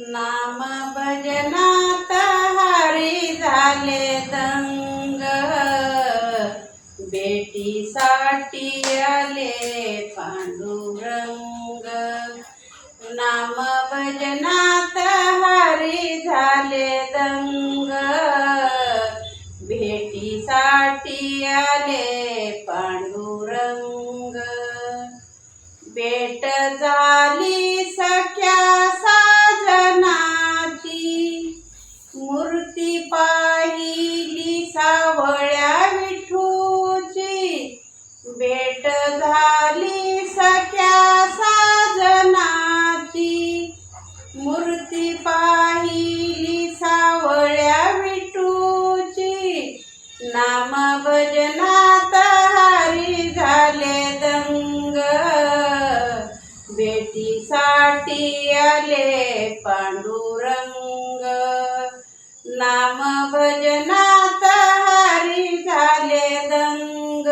नाम भजनात हरी झाले दंग. बेटीसाठी आले पांडुरंग. नाम भजनात हरी झाले दंग. भेटीसाठी आले पांडुरंग. भेट झाली नाम भजनात हरी झाले दंग. बेटीसाठी आले पांडुरंग. नाम भजनात हरी झाले दंग.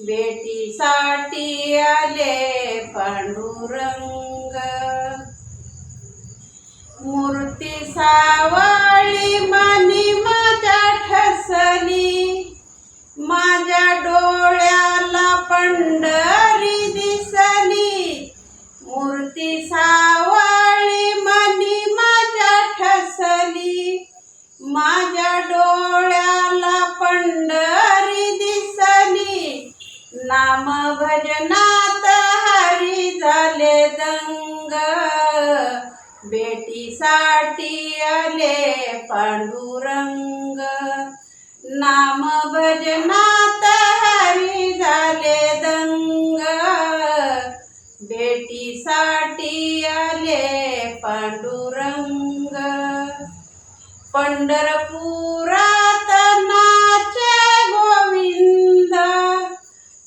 बेटीसाठी आले पांडुरंग. मूर्ती सावा माझ्या डोळ्याला पंढरी दिसली. नाम भजनात हरी झाले दंग. बेटीसाठी आले पांडुरंग. नाम भजनात हरी झाले दंग. बेटीसाठी आले पांडुरंग पंढरपुरात नाचे गोविंद.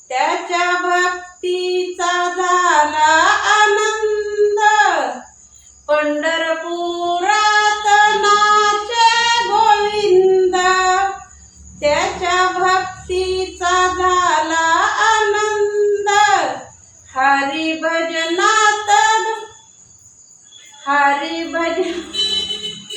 त्याच्या भक्तीचा झाला आनंद. पंढरपुरात नाचे गोविंद. त्याच्या भक्तीचा झाला आनंद. हरी भजनात हरी भजन